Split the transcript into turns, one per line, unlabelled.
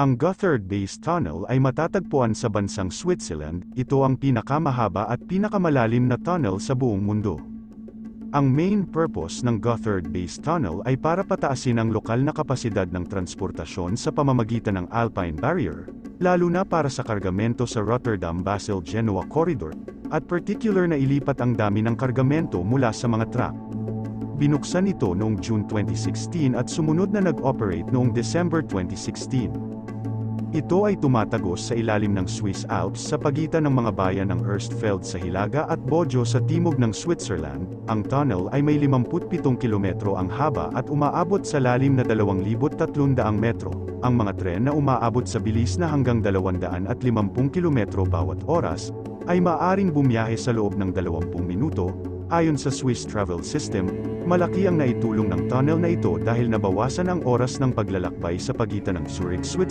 Ang Gotthard Base Tunnel ay matatagpuan sa bansang Switzerland, ito ang pinakamahaba at pinakamalalim na tunnel sa buong mundo. Ang main purpose ng Gotthard Base Tunnel ay para pataasin ang lokal na kapasidad ng transportasyon sa pamamagitan ng Alpine Barrier, lalo na para sa kargamento sa Rotterdam-Basel-Genoa Corridor, at particular na ilipat ang dami ng kargamento mula sa mga truck. Binuksan ito noong June 2016 at sumunod na nag-operate noong December 2016. Ito ay tumatagos sa ilalim ng Swiss Alps sa pagitan ng mga bayan ng Erstfeld sa Hilaga at Bojo sa timog ng Switzerland. Ang tunnel ay may 57 kilometro ang haba at umaabot sa lalim na 2,300 metro. Ang mga tren na umaabot sa bilis na hanggang 250 kilometro bawat oras, ay maaring bumiyahe sa loob ng 20 minuto, Ayon sa Swiss Travel System, malaki ang naitulong ng tunnel na ito dahil nabawasan ang oras ng paglalakbay sa pagitan ng Zurich, Switzerland